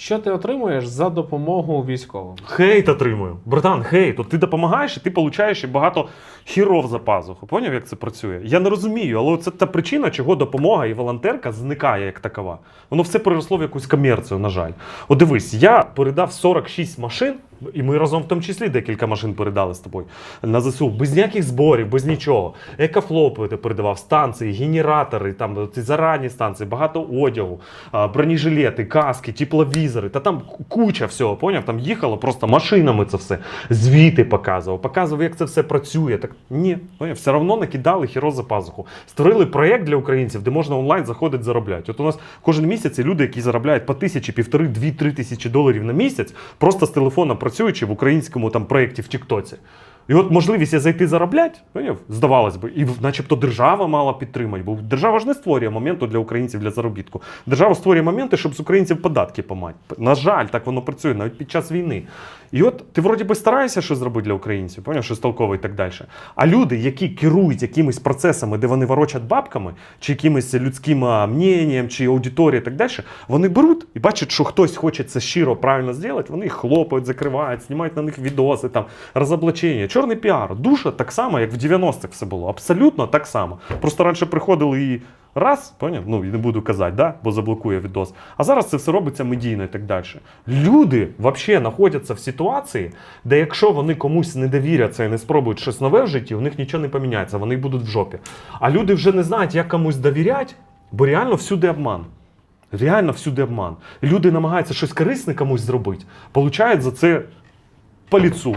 Що ти отримуєш за допомогу військовим? Хейт отримую. Братан, хейт. От ти допомагаєш, і ти получаєш ще багато хіров за пазуху. Поняв, як це працює? Я не розумію, але це та причина, чого допомога і волонтерка зникає як такова. Воно все переросло в якусь комерцію, на жаль. От дивись, я передав 46 машин, і ми разом в тому числі декілька машин передали з тобою на ЗСУ, без ніяких зборів, без нічого. Екофлопи ти передавав, станції, генератори, там ці зарані станції, багато одягу, бронежилети, каски, тепловізори. Та там куча всього, поняв? Там їхало просто машинами це все. Звіти показував, показував, як це все працює. Так ні, поняв? все одно накидали хіро за пазуху. Створили проєкт для українців, де можна онлайн заходити заробляти. От у нас кожен місяць люди, які заробляють по тисячі, півтори, дві, три тисячі доларів на місяць, просто з телефона працюючи в українському там проєкті в Тіктоці. І от можливість зайти заробляти, поняв? здавалось би, і начебто держава мала підтримати, бо держава ж не створює моменту для українців для заробітку. Держава створює моменти, щоб з українців податки помати. На жаль, так воно працює навіть під час війни. І от ти вроді би стараєшся щось зробити для українців, поняв, щось толкове і так далі. А люди, які керують якимись процесами, де вони ворочать бабками, чи якимось людським мненням, чи аудиторією і так далі, вони беруть і бачать, що хтось хоче це щиро правильно зробити, вони їх хлопають, закривають, знімають на них відоси, там, розоблачення. Чорний піар. Душа так само, як в 90-х все було. Абсолютно так само. Просто раніше приходили і раз, поняв? Ну, і не буду казати, да? бо заблокує відос. А зараз це все робиться медійно і так далі. Люди взагалі знаходяться в ситуації, де якщо вони комусь не довіряться і не спробують щось нове в житті, у них нічого не поміняється, вони будуть в жопі. А люди вже не знають, як комусь довіряти, бо реально всюди обман. Реально всюди обман. Люди намагаються щось корисне комусь зробити, получають за це по ліцу.